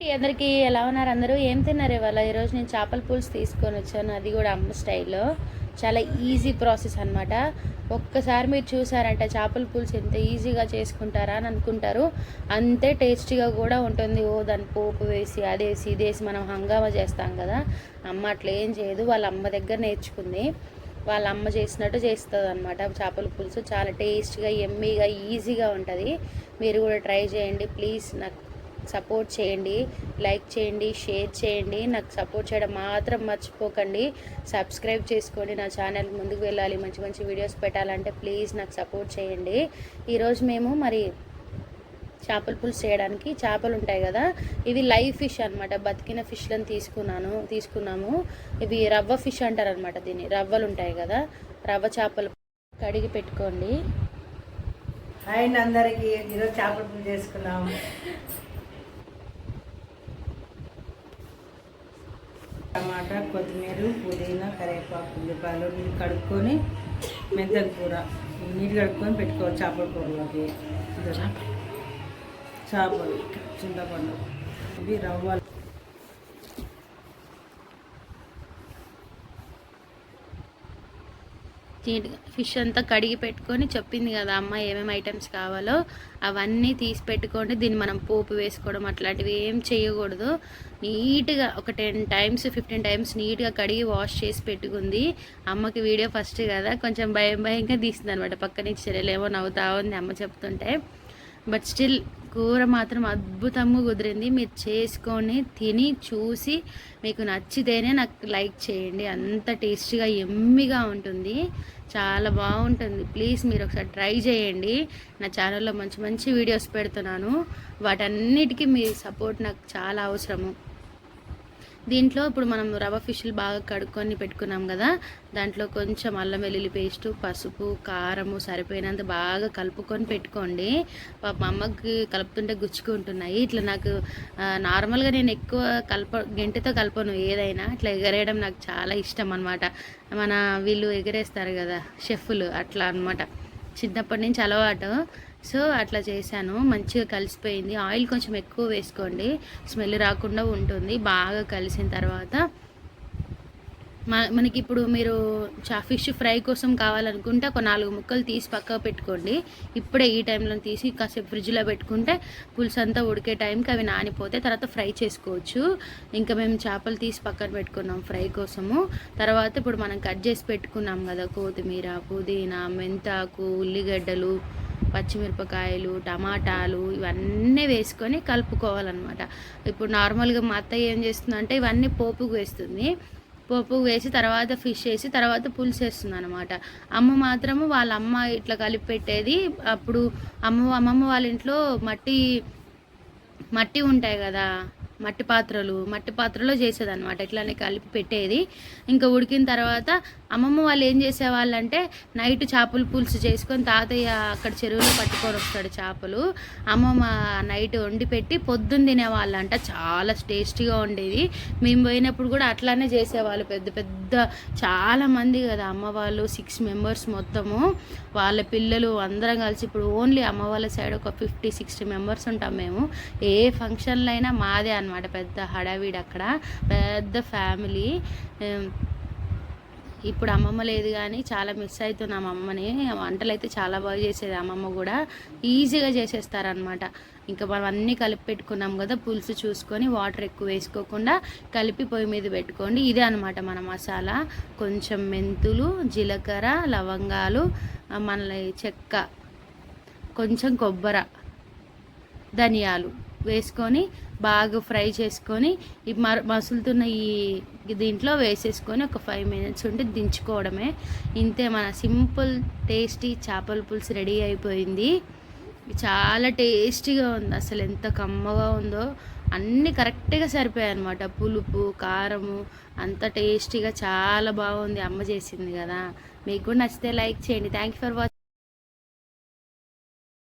అందరికీ ఎలా ఉన్నారు అందరూ? ఏం తిన్నారు ఇవాళ? ఈరోజు నేను చేపల పులుసు తీసుకొని వచ్చాను. అది కూడా అమ్మ స్టైల్లో. చాలా ఈజీ ప్రాసెస్ అన్నమాట. ఒక్కసారి మీరు చూసారంటే చేపల పులుసు ఎంత ఈజీగా చేసుకుంటారా అని అనుకుంటారు. అంతే టేస్టీగా కూడా ఉంటుంది. ఓ దాని పోపు వేసి అదేసి ఇదేసి మనం హంగామా చేస్తాం కదా. అమ్మ అట్లా ఏం చేయదు. వాళ్ళ అమ్మ దగ్గర నేర్చుకుంది. వాళ్ళ అమ్మ చేసినట్టు చేస్తుంది అనమాట చేపల పులుసు. చాలా టేస్ట్గా ఎమ్మీగా ఈజీగా ఉంటుంది. మీరు కూడా ట్రై చేయండి. ప్లీజ్ నాకు సపోర్ట్ చేయండి లైక్ చేయండి షేర్ చేయండి. నాకు సపోర్ట్ చేయడం మాత్రం మర్చిపోకండి. సబ్స్క్రైబ్ చేసుకోండి నా ఛానల్ ముందుకు వెళ్ళాలి మంచి మంచి వీడియోస్ పెట్టాలంటే ప్లీజ్ నాకు సపోర్ట్ చేయండి. ఈరోజు మేము మరి చేపల పులుసు చేయడానికి చేపలు ఉంటాయి కదా ఇవి లైవ్ ఫిష్ అనమాట బతికిన ఫిష్లను తీసుకున్నాను తీసుకున్నాము. ఇవి రవ్వ ఫిష్ అంటారు అనమాట దీన్ని. రవ్వలు ఉంటాయి కదా రవ్వ చేపలు కడిగి పెట్టుకోండి. హాయ్ అందరికీ అందరికి ఈరోజు చేపల పులుసు చేసుకున్నాము. టమాటా కొత్తిమీర పుదీనా కరివేపాకు ఉల్లిపాయలు నీళ్ళు కడుక్కొని మెంతం కూర. నీళ్ళు కడుక్కొని పెట్టుకోవాలి చేపల కూరలోకి. చేపలు చింతపండు. ఇవి రవ్వలు నీట్గా ఫిష్ అంతా కడిగి పెట్టుకొని చెప్పింది కదా అమ్మ ఏమేమి ఐటమ్స్ కావాలో అవన్నీ తీసి పెట్టుకోండి. దీన్ని మనం పోపు వేసుకోవడం అట్లాంటివి ఏం చేయకూడదు. నీట్గా ఒక టెన్ టైమ్స్ ఫిఫ్టీన్ టైమ్స్ నీట్గా కడిగి వాష్ చేసి పెట్టుకుంది. అమ్మకి వీడియో ఫస్ట్ కదా కొంచెం భయం భయంగా తీసింది అనమాట. పక్క నుంచి చెల్లెలేమో నవ్వుతా ఉంది అమ్మ చెప్తుంటే. బట్ స్టిల్ కూర మాత్రం అద్భుతంగా కుదిరింది. మీరు చేసుకొని తిని చూసి మీకు నచ్చితేనే నాకు లైక్ చేయండి. అంత టేస్టీగా ఎమ్మిగా ఉంటుంది. చాలా బాగుంటుంది. ప్లీజ్ మీరు ఒకసారి ట్రై చేయండి. నా ఛానల్లో మంచి మంచి వీడియోస్ పెడుతున్నాను. వాటన్నిటికీ మీ సపోర్ట్ నాకు చాలా అవసరము. దీంట్లో ఇప్పుడు మనం రవ్వ ఫిష్లు బాగా కడుక్కొని పెట్టుకున్నాం కదా దాంట్లో కొంచెం అల్లం వెల్లుల్లి పేస్టు పసుపు కారము సరిపోయినంత బాగా కలుపుకొని పెట్టుకోండి. పాప మా అమ్మకి కలుపుతుంటే గుచ్చుకుంటున్నాయి ఇట్లా నాకు నార్మల్గా నేను ఎక్కువ కలప గెంటితో కలపను ఏదైనా. ఇట్లా ఎగరేయడం నాకు చాలా ఇష్టం అనమాట మన వీళ్ళు ఎగరేస్తారు కదా షెఫ్లు అట్లా అనమాట చిన్నప్పటి నుంచి అలవాటు. సో అట్లా చేశాను. మంచిగా కలిసిపోయింది. ఆయిల్ కొంచెం ఎక్కువ వేసుకోండి. స్మెల్ రాకుండా ఉంటుంది. బాగా కలిసిన తర్వాత మనకి ఇప్పుడు మీరు చా ఫిష్ ఫ్రై కోసం కావాలనుకుంటే ఒక నాలుగు ముక్కలు తీసి పక్కకు పెట్టుకోండి. ఇప్పుడే ఈ టైంలో తీసి కాసేపు ఫ్రిడ్జ్లో పెట్టుకుంటే పులుసు అంతా ఉడికే టైంకి అవి నానిపోతే తర్వాత ఫ్రై చేసుకోవచ్చు. ఇంకా మేము చేపలు తీసి పక్కన పెట్టుకున్నాం ఫ్రై కోసము. తర్వాత ఇప్పుడు మనం కట్ చేసి పెట్టుకున్నాం కదా కొత్తిమీర పుదీనా మెంతాకు ఉల్లిగడ్డలు పచ్చిమిరపకాయలు టమాటాలు ఇవన్నీ వేసుకొని కలుపుకోవాలన్నమాట. ఇప్పుడు నార్మల్గా మా అత్తయ్య ఏం చేస్తుందంటే ఇవన్నీ పోపుకు వేస్తుంది. పోపు వేసి తర్వాత ఫిష్ వేసి తర్వాత పులుసు వేస్తుంది అనమాట అమ్మ మాత్రము వాళ్ళ అమ్మ ఇట్లా కలిపి పెట్టేది అప్పుడు అమ్మ అమ్మమ్మ వాళ్ళ ఇంట్లో మట్టి మట్టి ఉంటాయి కదా మట్టి పాత్రలు మట్టి పాత్రలో చేసేదన్నమాట. ఇట్లానే కలిపి పెట్టేది ఇంకా ఉడికిన తర్వాత అమ్మమ్మ వాళ్ళు ఏం చేసేవాళ్ళంటే నైట్ చేపల పులుసు చేసుకొని తాతయ్య అక్కడ చెరువులో పట్టుకొని వస్తాడు చేపలు. అమ్మమ్మ నైట్ వండి పెట్టి పొద్దున్న తినేవాళ్ళంట. చాలా టేస్టీగా ఉండేది. మేము పోయినప్పుడు కూడా అట్లానే చేసేవాళ్ళు. పెద్ద పెద్ద చాలా మంది కదా అమ్మ వాళ్ళు సిక్స్ మెంబర్స్ మొత్తము. వాళ్ళ పిల్లలు అందరం కలిసి ఇప్పుడు ఓన్లీ అమ్మ వాళ్ళ సైడ్ ఒక ఫిఫ్టీ సిక్స్టీ మెంబర్స్ ఉంటాం మేము. ఏ ఫంక్షన్లో అయినా మాదే అనమాట పెద్ద హడావిడి అక్కడ. పెద్ద ఫ్యామిలీ ఇప్పుడు అమ్మమ్మ లేదు కానీ చాలా మిస్ అవుతున్నాం అమ్మని. వంటలు అయితే చాలా బాగా చేసేది అమ్మమ్మ కూడా. ఈజీగా చేసేస్తారనమాట ఇంకా మనం అన్నీ కలిపి పెట్టుకున్నాం కదా పులుసు చూసుకొని వాటర్ ఎక్కువ వేసుకోకుండా కలిపి పొయ్యి మీద పెట్టుకోండి. ఇదే అనమాట మన మసాలా. కొంచెం మెంతులు జీలకర్ర లవంగాలు మన చెక్క కొంచెం కొబ్బర ధనియాలు వేసుకొని బాగా ఫ్రై చేసుకొని ఈ మసులుతున్న ఈ దీంట్లో వేసేసుకొని ఒక ఫైవ్ మినిట్స్ ఉంటే దించుకోవడమే. ఇంతే మన సింపుల్ టేస్టీ చేపల పులుసు రెడీ అయిపోయింది. చాలా టేస్టీగా ఉంది. అసలు ఎంత కమ్మగా ఉందో. అన్నీ కరెక్ట్గా సరిపోయాయి అనమాట పులుపు కారము అంత టేస్టీగా చాలా బాగుంది. అమ్మ చేసింది కదా. మీకు కూడా నచ్చితే లైక్ చేయండి. Thank you for watching